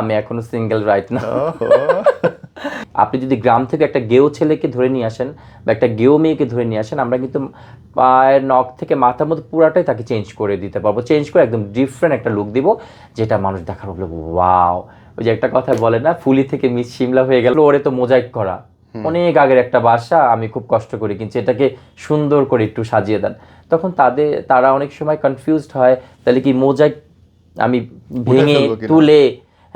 আমি এখনও single right না আপনি যদি গ্রাম থেকে একটা গেও ছেলেকে ধরে নিয়ে আসেন বা একটা গেও মেয়েকে ধরে নিয়ে আসেন আমরা কিন্তু পায়ের নখ থেকে মাথার মধ্যে পুরাটাই তাকে চেঞ্জ করে দিতে পারব। চেঞ্জ করে একদম ডিফারেন্ট একটা লুক দিব যেটা মানুষ দেখার বলে ওয়াও ওই যে একটা কথা বলে না ফুলি থেকে মিস শিমলা হয়ে গেল ওরে তো মোজাইক করা। অনেক আগের একটা বাসা আমি খুব কষ্ট করি কিন্তু এটাকে সুন্দর করে একটু সাজিয়ে দেন। তখন তাদের তারা অনেক সময় কনফিউজড হয় তাহলে কি মোজাইক আমি ভেঙে তুলে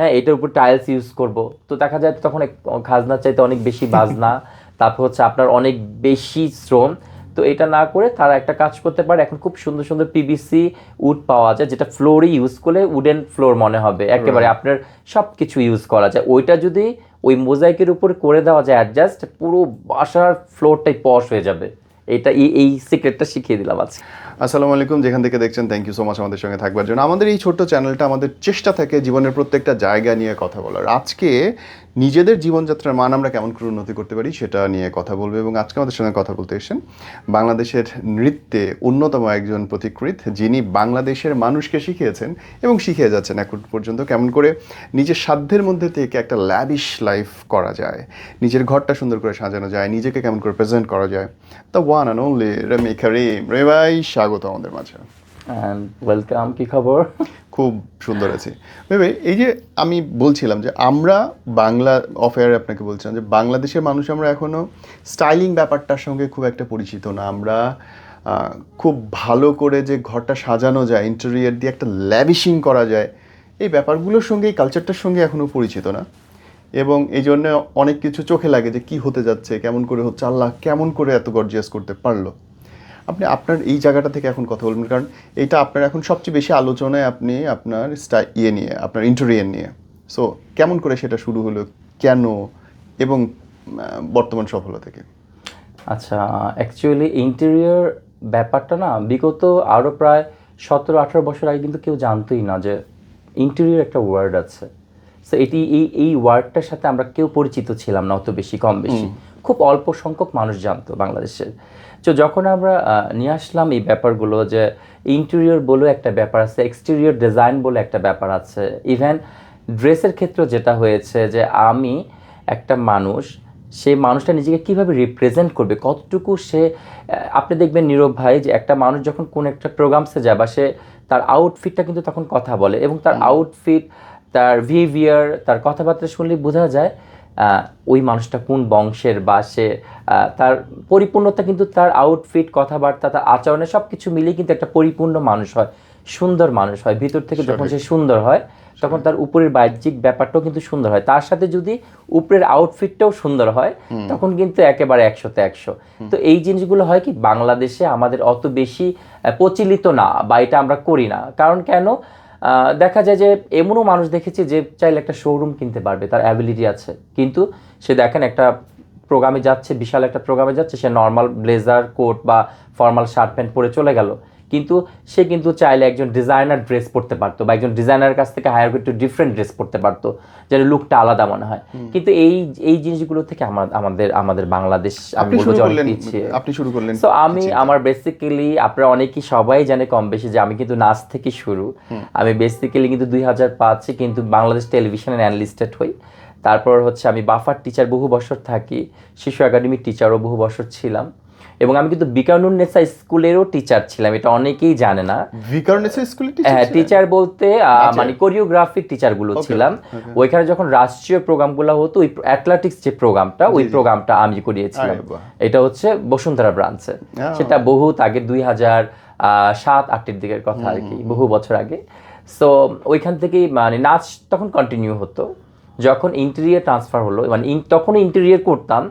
হ্যাঁ এটার উপর টাইলস ইউজ করব। তো দেখা যায় তখন খাজনার চাইতে অনেক বেশি বাজনা তারপর হচ্ছে আপনার অনেক বেশি শ্রম। তো এটা না করে তারা একটা কাজ করতে পারে এখন খুব সুন্দর সুন্দর পিভিসি উড পাওয়া যায় যেটা ফ্লোরই ইউজ করলে উডেন ফ্লোর মনে হবে। একেবারে আপনার সব কিছু ইউজ করা যায়। ওইটা যদি ওই মোজাইকের উপর করে দেওয়া যায় অ্যাডজাস্ট পুরো বাসার ফ্লোরটাই পশ হয়ে যাবে। এটা এই- সিক্রেটটা শিখিয়ে দিলাম আজকে। আসসালামু আলাইকুম, যেখান থেকে দেখছেন থ্যাংক ইউ সো মাচ আমাদের সঙ্গে থাকবার জন্য। আমাদের এই ছোট্ট চ্যানেলটা আমাদের চেষ্টা থাকে জীবনের প্রত্যেকটা জায়গা নিয়ে কথা বলার। আজকে নিজেদের জীবনযাত্রার মান আমরা কেমন করে উন্নতি করতে পারি সেটা নিয়ে কথা বলব এবং আজকে আমাদের সঙ্গে কথা বলতে এসেছেন বাংলাদেশের নৃত্যে অন্যতম একজন প্রতিকৃত, যিনি বাংলাদেশের মানুষকে শিখিয়েছেন এবং শিখিয়ে যাচ্ছেন এখন পর্যন্ত কেমন করে নিজের সাধ্যের মধ্যে থেকে একটা ল্যাবিশ লাইফ করা যায়, নিজের ঘরটা সুন্দর করে সাজানো যায়, নিজেকে কেমন করে প্রেজেন্ট করা যায়। The one and only Remi Karim রে ভাই, স্বাগত আমাদের মাঝে। অ্যান্ড ওয়েলকাম কি খবর? খুব সুন্দর আছে। ভেবে এই যে আমি বলছিলাম যে আমরা বাংলা অফেয়ারে আপনাকে বলছিলাম যে বাংলাদেশের মানুষ আমরা এখনও স্টাইলিং ব্যাপারটার সঙ্গে খুব একটা পরিচিত না। আমরা খুব ভালো করে যে ঘরটা সাজানো যায় ইন্টেরিয়ার দিয়ে একটা ল্যাবিশিং করা যায়, এই ব্যাপারগুলোর সঙ্গে এই কালচারটার সঙ্গে এখনও পরিচিত না। এবং এই জন্য অনেক কিছু চোখে লাগে যে কি হতে যাচ্ছে, কেমন করে হচ্ছে, আল্লাহ কেমন করে এত গর্জিয়াস করতে পারল। আপনি আপনার এই জায়গাটা থেকে এখন কথা বলবেন কারণ এটা আপনার এখন সবচেয়ে বেশি আলোচনায় আপনি আপনার স্টাই ইয়ে নিয়ে আপনার ইন্টেরিয়ার নিয়ে। সো কেমন করে সেটা শুরু হলো কেন এবং বর্তমান সফলতা থেকে? আচ্ছা অ্যাকচুয়ালি ইন্টেরিয়র ব্যাপারটা না বিগত আরও প্রায় সতেরো আঠারো বছর আগে কিন্তু কেউ জানতোই না যে ইন্টেরিয়র একটা ওয়ার্ড আছে। সো এটি এই এই ওয়ার্ডটার সাথে আমরা কেউ পরিচিত ছিলাম না অত বেশি কম বেশি। খুব অল্প সংখ্যক মানুষ জানতো বাংলাদেশের। তো যখন আমরা নিয়ে আসলাম এই ব্যাপারগুলো যে ইন্টেরিয়র বলে একটা ব্যাপার আছে এক্সটেরিয়র ডিজাইন বলে একটা ব্যাপার আছে। ইভেন ড্রেসের ক্ষেত্রে যেটা হয়েছে যে আমি একটা মানুষ সেই মানুষটা নিজেকে কীভাবে রিপ্রেজেন্ট করবে? কতটুকু সে আপনি দেখবেন নীরব ভাই যে একটা মানুষ যখন কোন একটা প্রোগ্রামসে যায় বা সে তার আউটফিটটা কিন্তু তখন কথা বলে এবং তার আউটফিট তার বিহেভিয়ার তার কথাবার্তা শুনলে বোঝা যায় ওই মানুষটা কোন বংশের বা সে তার পরিপূর্ণতা কিন্তু তার আউটফিট কথাবার্তা তার আচরণে সব কিছু মিলিয়ে কিন্তু একটা পরিপূর্ণ মানুষ হয় সুন্দর মানুষ হয়। ভিতর থেকে যখন সে সুন্দর হয় তখন তার উপরের বাহ্যিক ব্যাপারটাও কিন্তু সুন্দর হয়। তার সাথে যদি উপরের আউটফিটটাও সুন্দর হয় তখন কিন্তু একেবারে একশোতে একশো। তো এই জিনিসগুলো হয় কি বাংলাদেশে আমাদের অত বেশি প্রচলিত না বা এটা আমরা করি না। কারণ কেন? দেখা যায় যে এমনও মানুষ দেখেছি যে চাইলে একটা শোরুম কিনতে পারবে, তার অ্যাবিলিটি আছে। কিন্তু সে দেখেন একটা প্রোগ্রামে যাচ্ছে, বিশাল একটা প্রোগ্রামে যাচ্ছে, সে নর্মাল ব্লেজার কোট বা ফর্মাল শার্ট প্যান্ট পরে চলে গেল। কিন্তু সে কিন্তু চাইলে একজন ডিজাইনার ড্রেস পরতে পারতো বা একজন ডিজাইনার কাছ থেকে হায়ার করে একটু ডিফারেন্ট ড্রেস পরতে পারতো যেন লুকটা আলাদা মনে হয়। কিন্তু এই এই জিনিসগুলো থেকে আমার- আমাদের আমাদের বাংলাদেশ আমি বলব আপনি শুরু করলেন। তো আমি আমার বেসিক্যালি আপনারা অনেকেই সবাই জানে কম বেশি যে আমি কিন্তু নাচ থেকে শুরু। আমি বেসিক্যালি কিন্তু দুই হাজার পাঁচে কিন্তু বাংলাদেশ টেলিভিশনের অ্যানালিস্টেড হই। তারপর হচ্ছে আমি বাফার টিচার বহু বছর থাকি। শিশু একাডেমির টিচারও বহু বছর ছিলাম। এবং আমি কিন্তু বিকানুন্নেসা স্কুলেরও টিচার ছিলাম এটা অনেকেই জানে না। স্কুলে হ্যাঁ টিচার বলতে মানে কোরিওগ্রাফিক টিচারগুলো ছিলাম। ওইখানে যখন রাষ্ট্রীয় প্রোগ্রামগুলো হতো ওই অ্যাথলেটিক্স যে প্রোগ্রামটা ওই প্রোগ্রামটা আমি করিয়েছিলাম। এটা হচ্ছে বসুন্ধরা ব্রাঞ্চে সেটা বহুত আগে দুই হাজার সাত আটের দিকের কথা আর কি বহু বছর আগে। সো ওইখান থেকেই মানে নাচ তখন কন্টিনিউ হতো। যখন ইন্টেরিয়ার ট্রান্সফার হলো মানে তখনও ইন্টেরিয়ার করতাম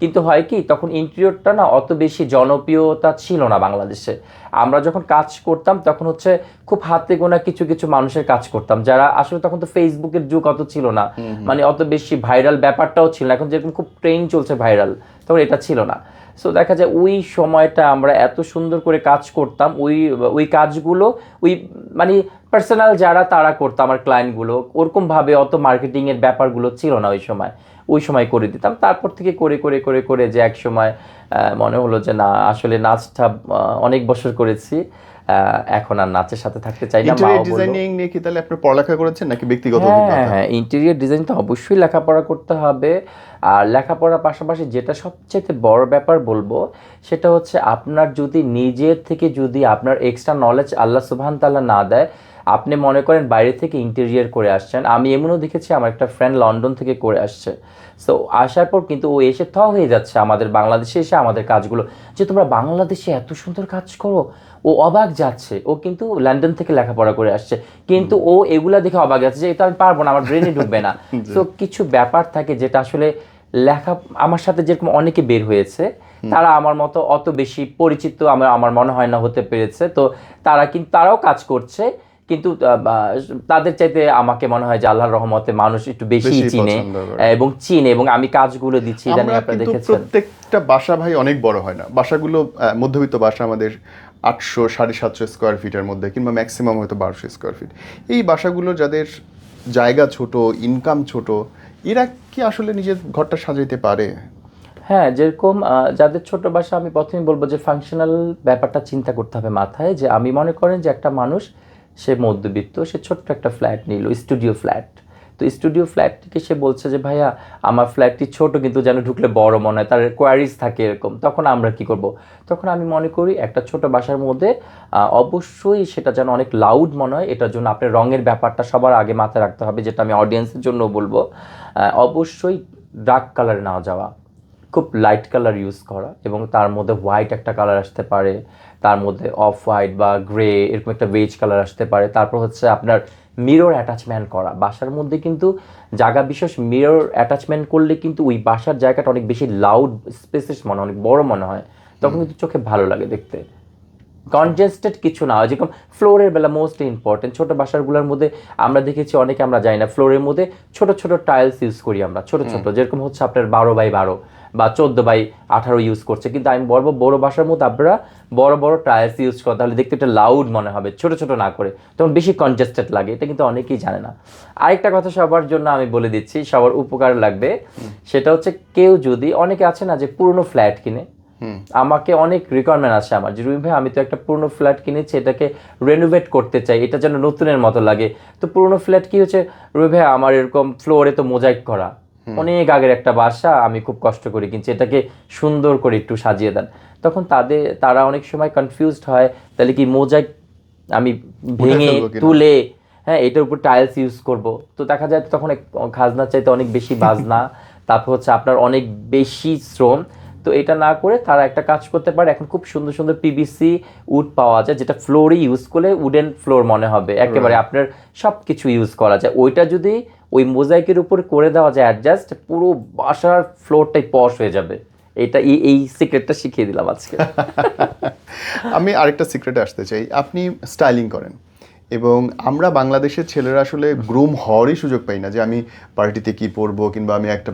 কিন্তু হয় কি তখন ইন্টেরিয়রটা না অত বেশি জনপ্রিয়তা ছিল না বাংলাদেশে। আমরা যখন কাজ করতাম তখন হচ্ছে খুব হাতে গোনা কিছু কিছু মানুষের কাজ করতাম। যারা আসলে তখন তো ফেসবুকের যুগ অত ছিল না। মানে অত বেশি ভাইরাল ব্যাপারটাও ছিল না। এখন যেরকম খুব ট্রেন চলছে ভাইরাল তখন এটা ছিল না। সো দেখা যায় ওই সময়টা আমরা এত সুন্দর করে কাজ করতাম ওই ওই কাজগুলো ওই মানে পার্সোনাল যারা তারা করতো আমার ক্লায়েন্টগুলো ওরকমভাবে অত মার্কেটিংয়ের ব্যাপারগুলো ছিল না ওই সময়। ওই সময় করে দিতাম। তারপর থেকে করে করে করে করে যে এক সময় মনে হলো যে না আসলে নাচটা অনেক বছর করেছি এখন আর নাচের সাথে থাকতে চাই না ইন্টেরিয়র ডিজাইনিং নিয়ে কি তাহলে আপনি পড়ালেখা করেছেন নাকি ব্যক্তিগত হ্যাঁ হ্যাঁ ইন্টেরিয়র ডিজাইন তো অবশ্যই লেখাপড়া করতে হবে। আর লেখাপড়ার পাশাপাশি যেটা সবচেয়ে বড় ব্যাপার বলব সেটা হচ্ছে আপনার যদি নিজের থেকে যদি আপনার এক্সট্রা নলেজ আল্লাহ সুবহান তাল্লাহ না দেয় আপনি মনে করেন বাইরে থেকে ইন্টেরিয়ার করে আসছেন আমি এমনও দেখেছি আমার একটা ফ্রেন্ড লন্ডন থেকে করে আসছে। সো আসার পর কিন্তু ও এসে থ হয়ে যাচ্ছে আমাদের বাংলাদেশে এসে আমাদের কাজগুলো। যে তোমরা বাংলাদেশে এত সুন্দর কাজ করো ও অবাক যাচ্ছে। ও কিন্তু লন্ডন থেকে লেখাপড়া করে আসছে। কিন্তু ও এগুলা দেখে অবাক যাচ্ছে যে এটা আমি পারব না আমার ব্রেনে ঢুকবে না। তো কিছু ব্যাপার থাকে যেটা আসলে লেখা আমার সাথে যেরকম অনেকে বের হয়েছে তারা আমার মতো অত বেশি পরিচিত আমার আমার মনে হয় না হতে পেরেছে। তো তারা কিন্তু তারাও কাজ করছে। কিন্তু তাদের চাইতে আমাকে মনে হয় যে আল্লাহর রহমতে মানুষ একটু বেশি চিনে এবং চিনে এবং আমি কাজগুলো দিচ্ছি জানি আপনারা দেখেছেন। প্রত্যেকটা বাসা ভাই অনেক বড় হয় না। বাসাগুলো মধ্যবিত্ত বাসা আমাদের আটশো সাড়ে সাতশো স্কোয়ার ফিটের মধ্যে কিংবা ম্যাক্সিমাম হয়তো বারোশো স্কোয়ার ফিট এই বাসাগুলো যাদের জায়গা ছোট ইনকাম ছোট এরা কি আসলে নিজের ঘরটা সাজাইতে পারে? হ্যাঁ যেরকম যাদের ছোট বাসা আমি প্রথমে বলব যে ফাংশনাল ব্যাপারটা চিন্তা করতে হবে মাথায় যে আমি মনে করেন যে একটা মানুষ সে মধ্যবিত্ত, সে ছোট্ট একটা ফ্ল্যাট নিল স্টুডিও ফ্ল্যাট তো স্টুডিও ফ্ল্যাটটিকে সে বলছে যে, ভাইয়া, আমার ফ্ল্যাটটি ছোট কিন্তু যেন ঢুকলে বড় মনে হয়, তার কোয়ারিজ থাকে এরকম। তখন আমরা কি করব? তখন আমি মনে করি একটা ছোট বাসার মধ্যে অবশ্যই সেটা যেন অনেক লাউড মনে হয়, এটার জন্য আপনার রঙের ব্যাপারটা সবার আগে মাথায় রাখতে হবে, যেটা আমি অডিয়েন্সের জন্য বলব। অবশ্যই ডার্ক কালারে না যাওয়া। খুব লাইট কালার ইউজ করা এবং তার মধ্যে হোয়াইট একটা কালার আসতে পারে তার মধ্যে অফ হোয়াইট বা গ্রে এরকম একটা বেজ কালার আসতে পারে। তারপর হচ্ছে আপনার মিরর অ্যাটাচমেন্ট করা। বাসার মধ্যে কিন্তু জায়গা বিশেষ মিরর অ্যাটাচমেন্ট করলে কিন্তু ওই বাসার জায়গাটা অনেক বেশি লাউড স্পেসেস মনে হয় অনেক বড় মনে হয়। তখন কিন্তু চোখে ভালো লাগে দেখতে। কনজেস্টেড কিছু না হয় যেরকম ফ্লোরের বেলা মোস্ট ইম্পর্টেন্ট ছোট বাসারগুলোর মধ্যে আমরা দেখেছি অনেকে আমরা যাই না ফ্লোরের মধ্যে ছোট ছোট টাইলস ইউজ করি আমরা ছোট ছোট যেরকম হচ্ছে আপনার বারো বাই বারো। বা চোদ্দ বাই আঠারো ইউজ করছে। কিন্তু আমি বলব বড় বাসার মধ্যে আপনারা বড় বড় টাইলস ইউজ করেন তাহলে দেখতে একটা লাউড মনে হবে ছোট ছোট না করে। তখন বেশি কনজেস্টেড লাগে এটা কিন্তু অনেকেই জানে না। আরেকটা কথা সবার জন্য আমি বলে দিচ্ছি সবার উপকার লাগবে সেটা হচ্ছে কেউ যদি অনেকে আছে না যে পুরনো ফ্ল্যাট কিনে। আমাকে অনেক রিকোয়ারমেন্ট আছে আমার যে রুমি ভাই আমি তো একটা পুরনো ফ্ল্যাট কিনেছি এটাকে রেনোভেট করতে চাই এটা যেন নতুনের মতো লাগে। তো পুরনো ফ্ল্যাট কি হচ্ছে রুমি ভাই আমার এরকম ফ্লোরে তো মোজাইক করা। অনেক আগের একটা বাসা আমি খুব কষ্ট করে কিনছি এটাকে সুন্দর করে একটু সাজিয়ে দেন। তখন তাদের তারা অনেক সময় কনফিউজড হয় তাহলে কি মোজাইক আমি ভেঙে তুলে হ্যাঁ এটার উপর টাইলস ইউজ করব। তো দেখা যায় তখন এক- খাজনার চাইতে অনেক বেশি বাজনা তারপর হচ্ছে আপনার অনেক বেশি শ্রম। তো এটা না করে তারা একটা কাজ করতে পারে এখন খুব সুন্দর সুন্দর পিভিসি উড পাওয়া যায় যেটা ফ্লোরে ইউজ করলে উডেন ফ্লোর মনে হবে। একেবারে আপনার সব কিছু ইউজ করা যায়। ওইটা যদি ওই মোজাইকের উপর করে দেওয়া যায় অ্যাডজাস্ট পুরো বাসার ফ্লোরটাই পশ হয়ে যাবে। এটা এই এই সিক্রেটটা শিখিয়ে দিলাম আজকে। আমি আরেকটা সিক্রেটে আসতে চাই। আপনি স্টাইলিং করেন এবং আমরা বাংলাদেশের ছেলেরা আসলে গ্রুম হওয়ারই সুযোগ পাই না যে আমি পার্টিতে কি পরবো কিংবা আমি একটা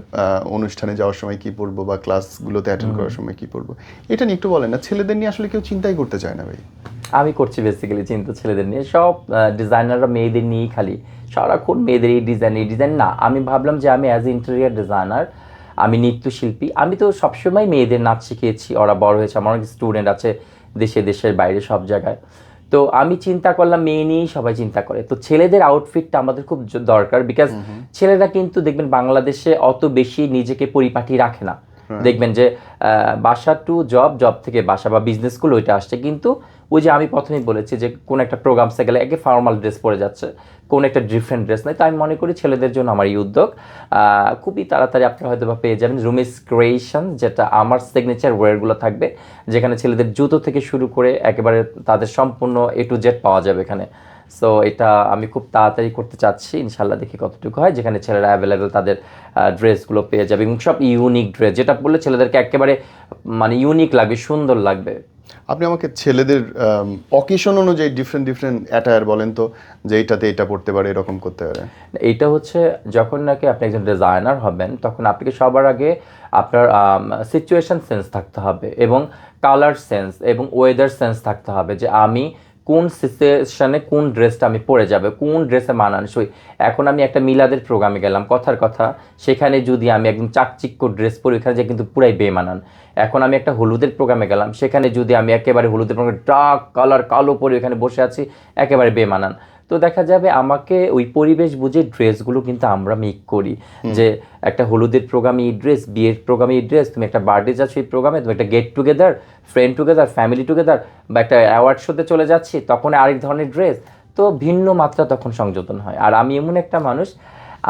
অনুষ্ঠানে যাওয়ার সময় কি পরবো বা ক্লাসগুলোতে অ্যাটেন্ড করার সময় কি পরবো। এটা নিয়ে একটু বলেন না ছেলেদের নিয়ে আসলে কেউ চিন্তাই করতে চায় না ভাই। আমি করছি বেসিক্যালি চিন্তা ছেলেদের নিয়ে। সব ডিজাইনাররা মেয়েদের নিয়েই খালি। সারাক্ষণ মেয়েদের এই ডিজাইন এই ডিজাইন না। আমি ভাবলাম যে আমি অ্যাজ ইন্টেরিয়ার ডিজাইনার আমি নৃত্যশিল্পী। আমি তো সবসময় মেয়েদের নাচ শিখিয়েছি। ওরা বড় হয়েছে আমার অনেক স্টুডেন্ট আছে দেশে দেশের বাইরে সব জায়গায়। তো আমি চিন্তা করলাম মেয়ে নিয়েই সবাই চিন্তা করে। তো ছেলেদের আউটফিটটা আমাদের খুব দরকার বিকজ ছেলেরা কিন্তু দেখবেন বাংলাদেশে অত বেশি নিজেকে পরিপাটি রাখে না। দেখবেন যে বাসা টু জব জব থেকে বাসা বা বিজনেস স্কুল ওইটা আসছে। কিন্তু ওই যে আমি প্রথমেই বলেছি যে, কোন একটা প্রোগ্রামসে গেলে একে ফর্মাল ড্রেস পরে যাচ্ছে, কোন একটা ডিফারেন্ট ড্রেস নাই। তো আমি মনে করি ছেলেদের জন্য আমার এই উদ্যোগ। খুবই তাড়াতাড়ি আপনারা হয়তো বা পেয়ে যাবেন রুমিস ক্রিয়েশন যেটা আমার সিগনেচার ওয়ারগুলো থাকবে, যেখানে ছেলেদের জুতো থেকে শুরু করে একেবারে তাদের সম্পূর্ণ এ টু জেড পাওয়া যাবে এখানে। সো এটা আমি খুব তাড়াতাড়ি করতে চাচ্ছি। ইনশাল্লাহ দেখি কতটুকু হয় যেখানে ছেলেরা অ্যাভেলেবেল তাদের ড্রেসগুলো পেয়ে যাবে এবং সব ইউনিক ড্রেস যেটা বললে ছেলেদেরকে একেবারে মানে ইউনিক লাগবে সুন্দর লাগবে। আপনি আমাকে ছেলেদের অকেশন অনুযায়ী ডিফারেন্ট ডিফারেন্ট অ্যাটায়ার বলেন তো যে এইটাতে এটা পড়তে পারে এরকম করতে পারে। এইটা হচ্ছে যখন নাকি আপনি একজন ডিজাইনার হবেন তখন আপনাকে সবার আগে আপনার সিচুয়েশন সেন্স থাকতে হবে এবং কালার সেন্স এবং ওয়েদার সেন্স থাকতে হবে যে আমি কোন সিচুয়েশনে কোন ড্রেসটা আমি পরে যাবে, কোন ড্রেসে মানানসই। এখন আমি একটা মিলাদের প্রোগ্রামে গেলাম, কথার কথা। সেখানে যদি আমি একদম চাকচিক্য ড্রেস পরি ওখানে যে কিন্তু পুরাই বেমানান। এখন আমি একটা হলুদের প্রোগ্রামে গেলাম, সেখানে যদি আমি একেবারে হলুদের প্রোগ্রামে ডার্ক কালার কালো পরে এখানে বসে আছি, একেবারে বেমানান। তো দেখা যাবে আমাকে ওই পরিবেশ বুঝে ড্রেসগুলো কিন্তু আমরা মেক করি। যে একটা হলুদের প্রোগ্রামে এই ড্রেস বিয়ের প্রোগ্রামে এই ড্রেস তুমি একটা বার্থডে যাচ্ছ এই প্রোগ্রামে তুমি একটা get together friend together family together বা একটা অ্যাওয়ার্ড শোতে চলে যাচ্ছি তখন আরেক ধরনের ড্রেস তো ভিন্ন মাত্রা তখন সংযোজন হয়। আর আমি এমন একটা মানুষ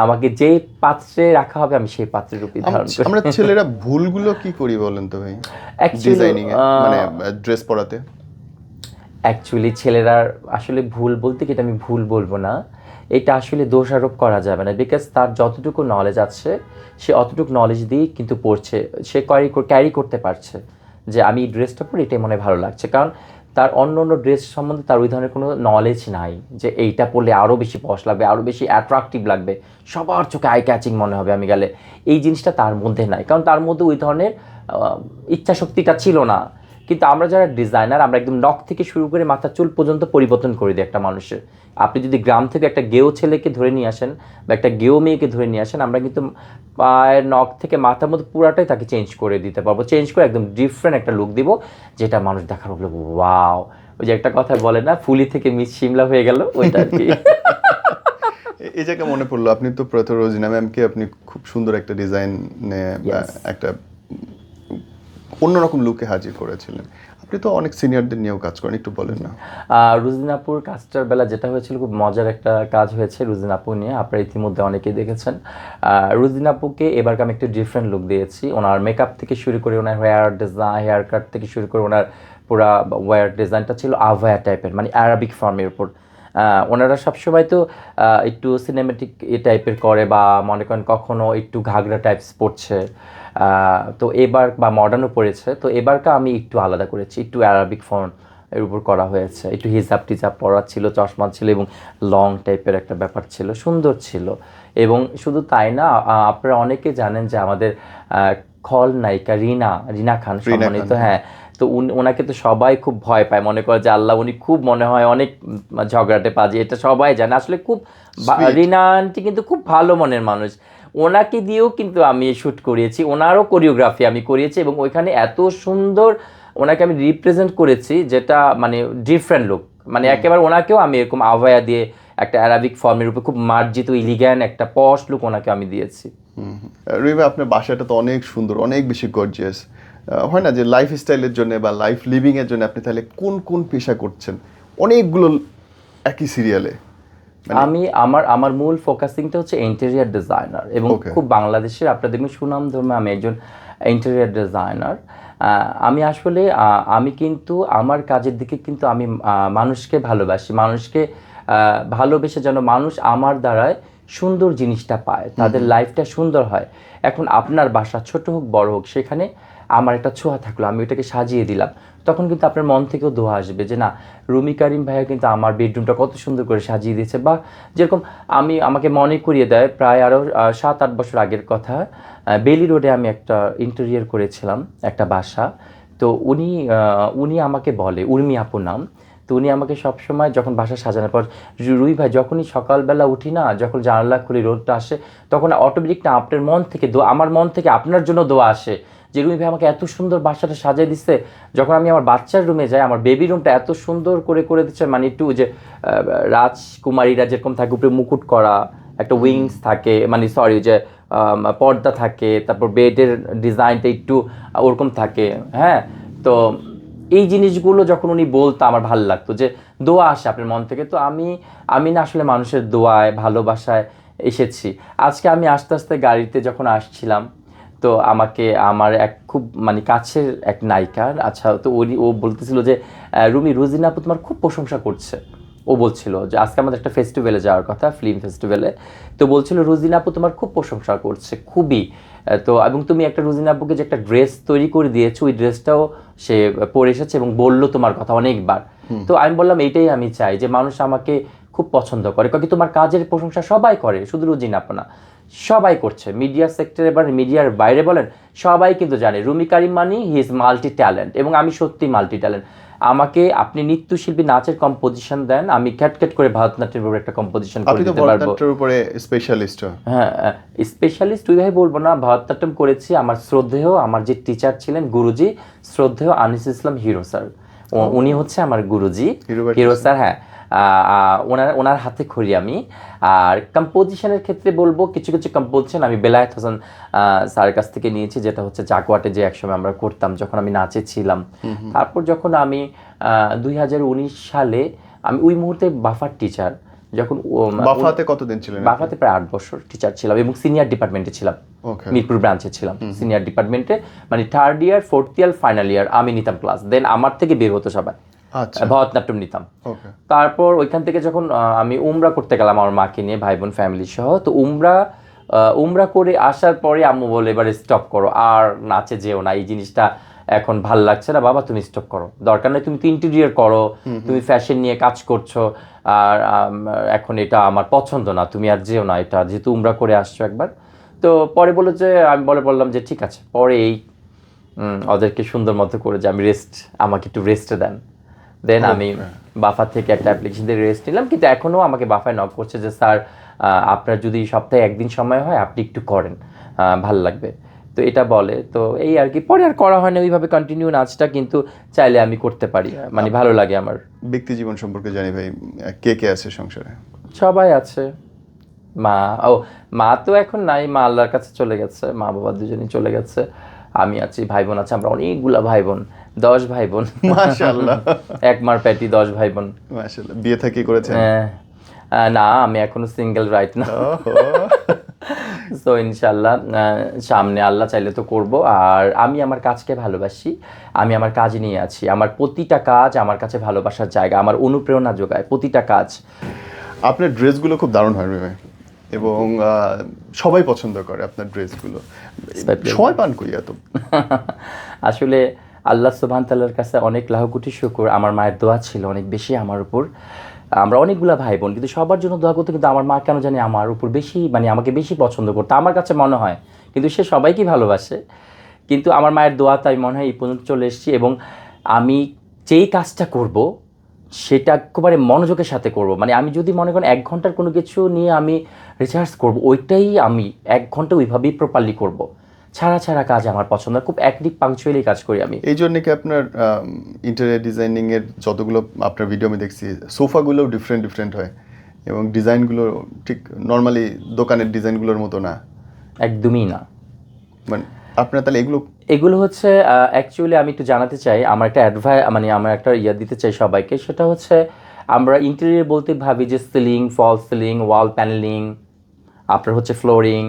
আমাকে যেই পাত্রে রাখা হবে আমি সেই পাত্রের রূপে ধারণ করি। আমরা ছেলেরা ভুলগুলো কি করি বলেন তো ভাই? ডিজাইনিং মানে ড্রেস পরাতে? অ্যাকচুয়ালি ছেলেরা আসলে ভুল বলতে কি এটা আমি ভুল বলব না। এটা আসলে দোষারোপ করা যাবে না বিকজ তার যতটুকু নলেজ আছে সে অতটুকু নলেজ দিয়েই কিন্তু পড়ছে। সে ক্যারি ক্যারি করতে পারছে যে আমি এই ড্রেসটা পরে এটাই মনে ভালো লাগছে। কারণ তার অন্য অন্য ড্রেস সম্বন্ধে তার ওই ধরনের কোনো নলেজ নাই যে এইটা পরলে আরও বেশি পশ লাগবে আরও বেশি অ্যাট্রাকটিভ লাগবে। সবার চোখে আই ক্যাচিং মনে হবে আমি গেলে। এই জিনিসটা তার মধ্যে নাই। কারণ তার মধ্যে ওই ধরনের আহ, ইচ্ছাশক্তিটা ছিল না। কিন্তু আমরা যারা ডিজাইনার আমরা একদম নখ থেকে শুরু করে মাথার চুল পর্যন্ত পরিবর্তন করে দিই একটা মানুষের। আপনি যদি গ্রাম থেকে একটা গেও ছেলেকে ধরে নিয়ে আসেন বা একটা গেও মেয়েকে ধরে নিয়ে আসেন আমরা কিন্তু পায়ের নখ থেকে মাথার মধ্যে পুরাটাই তাকে চেঞ্জ করে দিতে পারব। চেঞ্জ করে একদম ডিফারেন্ট একটা লুক দিব যেটা মানুষ দেখার বলবে ওয়াও ওই যে একটা কথা বলে না ফুলি থেকে মিস শিমলা হয়ে গেল ওইটা আর কি। এই জায়গায় মনে পড়ল আপনি তো প্রথম রোজিনা ম্যামকে আপনি খুব সুন্দর একটা ডিজাইন একটা অন্যরকম লুকে হাজির করেছিলেন। আপনি তো অনেক সিনিয়রদের নিয়েও কাজ করেন, একটু বলেন না। রুজিনাপুর কাজটার বেলা যেটা হয়েছিল, খুব মজার একটা কাজ হয়েছে রুজিনাপু নিয়ে, আপনারা ইতিমধ্যে অনেকেই দেখেছেন। রুজিনাপুকে এবারকে আমি একটু ডিফারেন্ট লুক দিয়েছি। ওনার মেকআপ থেকে শুরু করে ওনার হেয়ার ডিজাইন হেয়ার কাট থেকে শুরু করে ওনার পুরা ওয়ার ডিজাইনটা ছিল আভায়া টাইপের মানে অ্যারাবিক ফর্মের উপর। ওনারা সবসময় তো একটু সিনেমেটিক এ টাইপের করে বা মনে করেন কখনো একটু ঘাগরা টাইপস পড়ছে তো এবার বা মডার্নও পড়েছে। তো এবারটা আমি একটু আলাদা করেছি। একটু অ্যারাবিক ফর্ম এর উপর করা হয়েছে। একটু হিজাব টিজাব পরা ছিল চশমা ছিল এবং লং টাইপের একটা ব্যাপার ছিল। সুন্দর ছিল। এবং শুধু তাই না আপনারা অনেকে জানেন যে আমাদের খল নায়িকা রিনা রিনা খান সম্মানিত হ্যাঁ। তো উনি- ওনাকে তো সবাই খুব ভয় পায়। মনে করে যে আল্লাহ উনি খুব মনে হয় অনেক ঝগড়াটে বাজে এটা সবাই জানে। আসলে খুব রিনা আন্টি কিন্তু খুব ভালো মনের মানুষ। ওনাকে দিয়েও কিন্তু আমি শ্যুট করিয়েছি ওনারও কোরিওগ্রাফি আমি করিয়েছি এবং ওইখানে এত সুন্দর ওনাকে আমি রিপ্রেজেন্ট করেছি যেটা মানে ডিফারেন্ট লুক মানে একেবারে ওনাকেও আমি এরকম আভায়া দিয়ে একটা অ্যারাবিক ফর্মের উপরে খুব মার্জিত ইলিগ্যান একটা পশ লুক ওনাকে আমি দিয়েছি। রুইবা আপনার বাসাটা তো অনেক সুন্দর অনেক বেশি গর্জিয়াস হয় না যে লাইফ স্টাইলের জন্য বা লাইফ লিভিংয়ের এর জন্য আপনি তাহলে কোন কোন পেশা করছেন? অনেকগুলো একই সিরিয়ালে আমি আমার আমার মূল ফোকাসিংটা হচ্ছে ইন্টেরিয়ার ডিজাইনার এবং খুব বাংলাদেশের আপনার দেখবেন সুনাম ধর্মে আমি একজন ইন্টেরিয়ার ডিজাইনার আমি আসলে আমি কিন্তু আমার কাজের দিকে কিন্তু আমি মানুষকে ভালোবাসি। মানুষকে ভালোবেসে যেন মানুষ আমার দ্বারায় সুন্দর জিনিসটা পায় তাদের লাইফটা সুন্দর হয়। এখন আপনার বাসা ছোট হোক বড় হোক সেখানে আমার একটা ছোঁয়া থাকল, আমি ওটাকে সাজিয়ে দিলাম। তখন কিন্তু আপনার মন থেকেও দোয়া আসবে যে, না, রুমি কারিম ভাইয়া কিন্তু আমার বেডরুমটা কত সুন্দর করে সাজিয়ে দিয়েছে। বা যেরকম আমি, আমাকে মনে করিয়ে দেয়, প্রায় আরও সাত আট বছর আগের কথা বেলি রোডে আমি একটা ইন্টেরিয়ার করেছিলাম, একটা বাসা। তো উনি উনি আমাকে বলে, উর্মি আপু নাম। তো উনি আমাকে সবসময় যখন বাসা সাজানোর পর রুই ভাই, যখনই সকালবেলা উঠি না, যখন জানালা খুলি, রোদটা আসে, তখন অটোমেটিক না, আপনার মন থেকে দোয়া, আমার মন থেকে আপনার জন্য দোয়া আসে। যে রুই ভাই আমাকে এত সুন্দর বাসাটা সাজিয়ে দিচ্ছে যখন আমি আমার বাচ্চার রুমে যাই আমার বেবি রুমটা এত সুন্দর করে করে দিচ্ছে মানে একটু যে রাজকুমারীরা যেরকম থাকে উপরে মুকুট করা একটা উইংস থাকে মানে সরি যে পর্দা থাকে তারপর বেডের ডিজাইনটা একটু ওরকম থাকে হ্যাঁ? তো এই জিনিসগুলো যখন উনি বলতো আমার ভালো লাগতো যে দোয়া আসে আপনার মন থেকে। তো আমি আমি না আসলে মানুষের দোয়ায় ভালোবাসায় এসেছি। আজকে আমি আস্তে আস্তে গাড়িতে যখন আসছিলাম তো আমাকে আমার এক খুব মানে কাছের এক নায়িকার আচ্ছা তো উনি ও বলতেছিল যে রুমি রোজিনা আপু তোমার খুব প্রশংসা করছে। ও বলছিল যে আজকে আমাদের একটা ফেস্টিভ্যালে যাওয়ার কথা ফিল্ম ফেস্টিভ্যালে তো বলছিল রোজিনা আপু তোমার খুব প্রশংসা করছে খুবই। তো এবং তুমি একটা রোজিনা আপুকে যে একটা ড্রেস তৈরি করে দিয়েছ ওই ড্রেসটাও সে পরে এসেছে এবং বলল তোমার কথা অনেকবার। তো আমি বললাম এইটাই আমি চাই যে মানুষ আমাকে খুব পছন্দ করে। কারণ কি তোমার কাজের প্রশংসা সবাই করে শুধু রুজিন আপনা সবাই করছে। মিডিয়া সেক্টরে বা মিডিয়ার বাইরে বলেন সবাই কিন্তু জানে। রুমি কারিম মানি হি ইজ মাল্টি ট্যালেন্ট এবং আমি সত্যি মাল্টি ট্যালেন্ট আমাকে আপনি নৃত্যশিল্পী নাচের কম্পোজিশন দেন আমি ক্যাট ক্যাট করে ভারতনাট্যের উপরে একটা কম্পোজিশন করে দিতে পারব। উপরে স্পেশালিস্ট হ্যাঁ স্পেশালিস্ট ওইভাবে বলব না ভারতনাট্যম করেছি আমার শ্রদ্ধেয় আমার যে টিচার ছিলেন গুরুজি শ্রদ্ধেয় আনিস ইসলাম হিরো স্যার। উনি হচ্ছে আমার গুরুজি। হিরো স্যার হ্যাঁ। ওনার ওনার হাতে খড়ি আমি। আর কম্পোজিশনের ক্ষেত্রে বলব কিছু কিছু কম্পোজিশন আমি বেলায়েত হাসান স্যারের কাছ থেকে নিয়েছি যেটা হচ্ছে জাকওয়াটে যে একসময় আমরা করতাম যখন আমি নাচে ছিলাম। তারপর যখন আমি দুই হাজার উনিশ সালে আমি ওই মুহূর্তে বাফার টিচার যখন বাফাতে কতদিন ছিলেন বাফাতে প্রায় আট বছর টিচার ছিলাম এবং সিনিয়র ডিপার্টমেন্টে ছিলাম। মিরপুর ব্রাঞ্চে ছিলাম। সিনিয়র ডিপার্টমেন্টে মানে third year fourth year final year আমি নিতাম ক্লাস দেন আমার থেকে বের হতো সবাই। ভরতনাট্যম নিতাম। তারপর ওইখান থেকে যখন আমি উমরা করতে গেলাম আমার মাকে নিয়ে ভাই বোন ফ্যামিলি সহ তো উমরা উমরা করে আসার পরে আম্মু বলে এবারে স্টপ করো আর নাচে যেও না এই জিনিসটা এখন ভালো লাগছে না বাবা তুমি স্টপ করো। দরকার নেই তুমি তো ইন্টেরিয়ার করো তুমি ফ্যাশন নিয়ে কাজ করছ আর এখন এটা আমার পছন্দ না তুমি আর যেও না এটা যেহেতু উমরা করে আসছো একবার। তো পরে বলে যে আমি বলে বললাম যে ঠিক আছে। পরে এই ওদেরকে সুন্দর মতো করে যে আমি রেস্ট আমাকে একটু রেস্টে দেন। দেন আমি বাফা থেকে একটা অ্যাপ্লিকেশন দিয়ে রেস্ট নিলাম কিন্তু এখনও আমাকে বাফায় নক করছে যে স্যার আপনার যদি সপ্তাহে একদিন সময় হয় আপনি একটু করেন ভালো লাগবে। তো এটা বলে তো এই আর কি। পরে আর করা হয় না ওইভাবে কন্টিনিউ নাচটা কিন্তু চাইলে আমি করতে পারি। মানে ভালো লাগে আমার। ব্যক্তি জীবন সম্পর্কে জানি ভাই কে কে আছে সংসারে? সবাই আছে। মা ও মা তো এখন নাই মা আল্লাহর কাছে চলে গেছে মা বাবা দুজনেই চলে গেছে আমি আছি ভাই বোন আছে আমরা অনেকগুলা ভাই বোন। দশ ভাই বোন মাশাআল্লাহ। এক মার প্যাটি দশ ভাই বোন বিয়ে থাকি করেছেন? হ্যাঁ, না আমি এখনও সিঙ্গেল রাইট না। সো ইনশাল্লাহ সামনে আল্লাহ চাইলে তো করব। আর আমি আমার কাজকে ভালোবাসি আমি আমার কাজ নিয়ে আছি। আমার প্রতিটা কাজ আমার কাছে ভালোবাসার জায়গা আমার অনুপ্রেরণা যোগায় প্রতিটা কাজ। আপনার ড্রেসগুলো খুব দারুণ হয় ভাই। এবং সবাই পছন্দ করে আপনার ড্রেসগুলো. সময় পান কই এত? আসলে আল্লাহ সুবহান তাল্লার কাছে অনেক লাহকুটি শুকুর, আমার মায়ের দোয়া ছিল অনেক বেশি আমার উপর। আমরা অনেকগুলা ভাই বোন কিন্তু সবার জন্য দোয়া করতে কিন্তু আমার মা কেন জানি আমার উপর বেশি মানে আমাকে বেশি পছন্দ করতো। আমার কাছে মনে হয়, কিন্তু সে সবাইকেই ভালোবাসে। কিন্তু আমার মায়ের দোয়া তাই মনে হয় এই পর্যন্ত চলে এসেছি এবং আমি যেই কাজটা করব, সেটা একেবারে মনোযোগের সাথে করব। মানে আমি যদি মনে করেন এক ঘণ্টার কোনো কিছু নিয়ে আমি রিসার্চ করব, ওইটাই আমি এক ঘণ্টা ওইভাবেই প্রপারলি করব। ছাড়া ছাড়া কাজ আমার পছন্দ খুব অ্যাক্টিভ পাংচুয়ালি কাজ করি আমি। এই জন্য কি আপনার ইন্টেরিয়ার ডিজাইনিং এর যতগুলো আপনার ভিডিও আমি দেখছি সোফাগুলোও ডিফারেন্ট ডিফারেন্ট হয়। এবং ডিজাইনগুলো ঠিক নর্মালি দোকানের ডিজাইনগুলোর মতো না। একদমই না। মানে আপনার তাহলে এগুলো এগুলো হচ্ছে অ্যাকচুয়ালি আমি একটু জানাতে চাই আমার একটা অ্যাডভাই মানে আমার একটা ইয়ে দিতে চাই সবাইকে সেটা হচ্ছে আমরা ইন্টেরিয়ার বলতে ভাবি যে ceiling fall ceiling wall panelling আপনার হচ্ছে ফ্লোরিং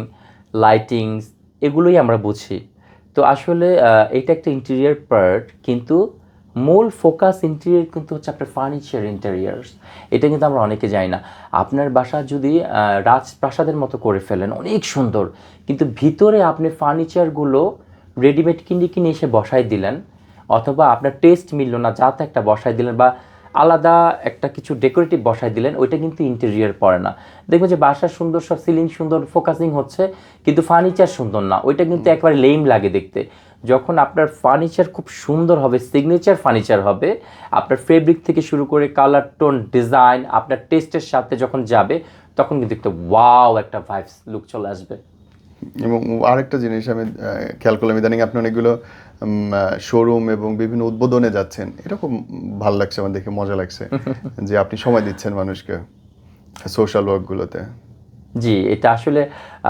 লাইটিংস এগুলোই আমরা বুঝি। তো আসলে এটা একটা ইন্টেরিয়ার পার্ট কিন্তু মূল ফোকাস ইন্টেরিয়ার কিন্তু হচ্ছে আপনার ফার্নিচার ইন্টেরিয়ার্স এটা কিন্তু আমরা অনেকে জানি না। আপনার বাসা যদি রাজপ্রাসাদের মতো করে ফেলেন, অনেক সুন্দর। কিন্তু ভিতরে আপনি ফার্নিচারগুলো রেডিমেড কিনে কিনে এসে বসাই দিলেন, অথবা আপনার টেস্ট মিলল না যাতে একটা বসাই দিলেন, বা আলাদা একটা কিছু ডেকোরেটিভ বসাই দিলেন ওইটা কিন্তু ইন্টেরিয়ার পড়ে না। দেখবেন যে বাসার সুন্দর সব সিলিং সুন্দর ফোকাসিং হচ্ছে কিন্তু ফার্নিচার সুন্দর না। ওইটা কিন্তু একবারে লেম লাগে দেখতে। যখন আপনার ফার্নিচার খুব সুন্দর হবে সিগনেচার ফার্নিচার হবে আপনার ফেব্রিক থেকে শুরু করে কালার টোন ডিজাইন আপনার টেস্টের সাথে যখন যাবে তখন কিন্তু একটা ওয়াও একটা ভাইবস লুক চলে আসবে। এবং আরেকটা জিনিস আমি খেয়াল করলাম ইদানিং আপনি অনেকগুলো শোরুম এবং বিভিন্ন উদ্বোধনে যাচ্ছেন। এরকম ভালো লাগছে আমার দেখে মজা লাগছে যে আপনি সময় দিচ্ছেন মানুষকে সোশ্যাল ওয়ার্কগুলোতে জি এটা আসলে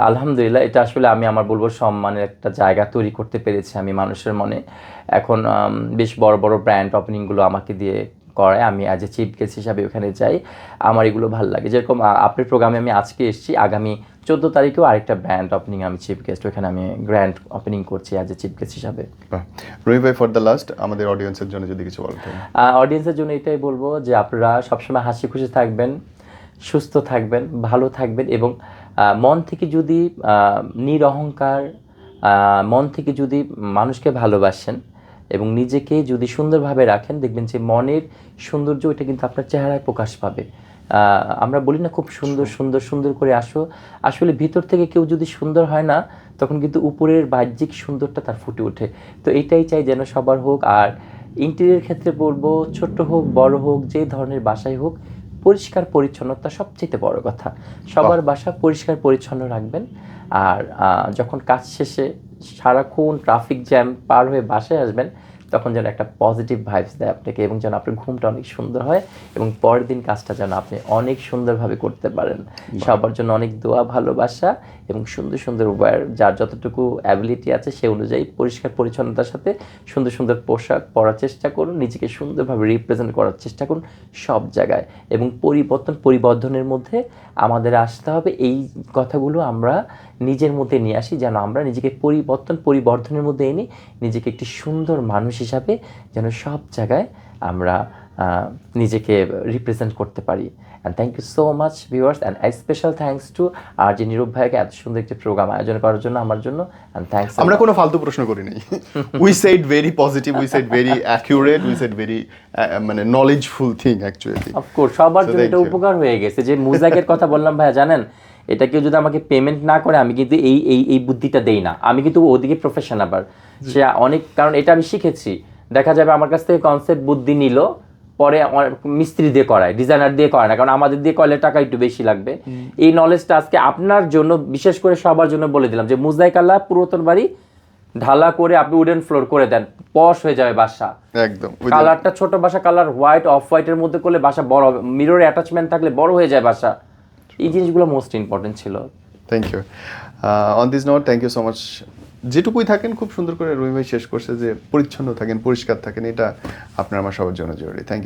আলহামদুলিল্লাহ এটা আসলে আমি আমার বলব সম্মানের একটা জায়গা তৈরি করতে পেরেছি আমি মানুষের মনে। এখন বেশ বড় বড় ব্র্যান্ড ওপেনিংগুলো আমাকে দিয়ে করায় আমি অ্যাজ এ চিফ গেস্ট হিসাবে ওখানে যাই। আমার এগুলো ভালো লাগে। যেরকম আপনার প্রোগ্রামে আমি আজকে এসেছি আগামী চোদ্দ তারিখেও আরেকটা ব্র্যান্ড ওপেনিং আমি চিফ গেস্ট ওখানে আমি গ্র্যান্ড ওপেনিং করছি অ্যাজ এ চিফ গেস্ট হিসাবে। রবি ভাই ফর দ্য লাস্ট আমাদের অডিয়েন্সের জন্য যদি কিছু বলতে অডিয়েন্সের জন্য এটাই বলব যে আপনারা সবসময় হাসি খুশি থাকবেন সুস্থ থাকবেন ভালো থাকবেন এবং মন থেকে যদি নিরহংকার মন থেকে যদি মানুষকে ভালোবাসেন এবং নিজেকে যদি সুন্দরভাবে রাখেন দেখবেন যে মনের সৌন্দর্য এটা কিন্তু আপনার চেহারায় প্রকাশ পাবে। আমরা বলি না খুব সুন্দর সুন্দর সুন্দর করে আসো। আসলে ভিতর থেকে কেউ যদি সুন্দর হয় না তখন কিন্তু উপরের বাহ্যিক সুন্দরটা তার ফুটে ওঠে। তো এটাই চাই যেন সবার হোক। আর ইন্টেরিয়ার ক্ষেত্রে বলব ছোট হোক বড় হোক যে ধরনের বাসায় হোক পরিষ্কার পরিচ্ছন্নতা সবচেয়ে বড় কথা। সবার বাসা পরিষ্কার পরিচ্ছন্ন রাখবেন। আর যখন কাজ শেষে সারাক্ষণ ট্রাফিক জ্যাম পার হয়ে বাসায় আসবেন তখন যেন একটা পজিটিভ ভাইবস দেয় আপনাকে এবং যেন আপনার ঘুমটা অনেক সুন্দর হয় এবং পরের দিন কাজটা যেন আপনি অনেক সুন্দরভাবে করতে পারেন। সবার জন্য অনেক দোয়া ভালোবাসা এবং সুন্দর সুন্দর ওয়্যার যার যতটুকু অ্যাবিলিটি আছে সে অনুযায়ী পরিষ্কার পরিচ্ছন্নতার সাথে সুন্দর সুন্দর পোশাক পরার চেষ্টা করুন, নিজেকে সুন্দরভাবে রিপ্রেজেন্ট করার চেষ্টা করুন সব জায়গায়। এবং পরিবর্তন, পরিবর্ধনের মধ্যে আমাদের আসতে হবে, এই কথাগুলো আমরা নিজের মধ্যে নিয়ে আসি, যেন আমরা নিজেকে পরিবর্তন, পরিবর্ধনের মধ্যে এনে নিজেকে একটি সুন্দর মানুষ হিসাবে যেন সব জায়গায় আমরা নিজেকে রিপ্রেজেন্ট করতে পারি। And thank you so much viewers and special thanks to আর যে নিরূপ ভাইকে এত সুন্দর একটি প্রোগ্রাম আয়োজন করার জন্য আমার জন্য অ্যান্ড থ্যাংকস আমরা কোনো ফালতু প্রশ্ন করি নাই। We said very positive we said very accurate we said very মানে knowledgeful thing actually of course সবার জন্য এটা উপকার হয়ে গেছে। যে মুজাকের কথা বললাম ভাইয়া জানেন? এটা কেউ যদি আমাকে পেমেন্ট না করে আমি কিন্তু এই এই এই বুদ্ধিটা দেই না। আমি কিন্তু ওদিকে প্রফেশন আবার। সে অনেক কারণ এটা আমি শিখেছি। দেখা যাবে আমার কাছ থেকে কনসেপ্ট বুদ্ধি নিল পরে আমার মিস্ত্রি দিয়ে করায় ডিজাইনার দিয়ে করায় না কারণ আমাদের দিয়ে করলে টাকা একটু বেশি লাগবে। এই নলেজটা আজকে আপনার জন্য বিশেষ করে সবার জন্য বলে দিলাম যে মুজাইক আল্লাহ পুরাতন বাড়ি ঢালা করে আপনি উডেন ফ্লোর করে দেন পশ হয়ে যাবে বাসা। একদম কালারটা ছোট বাসা কালার হোয়াইট অফ হোয়াইটের মধ্যে করলে বাসা বড় হবে মিরর অ্যাটাচমেন্ট থাকলে বড় হয়ে যায় বাসা। এই জিনিসগুলো মোস্ট ইম্পর্টেন্ট ছিল। Thank you on this note thank you so much যেটুকুই থাকেন খুব সুন্দর করে রুমি ভাই শেষ করছে যে পরিচ্ছন্ন থাকেন পরিষ্কার থাকেন এটা আপনার আমার সবার জন্য জরুরি। Thank you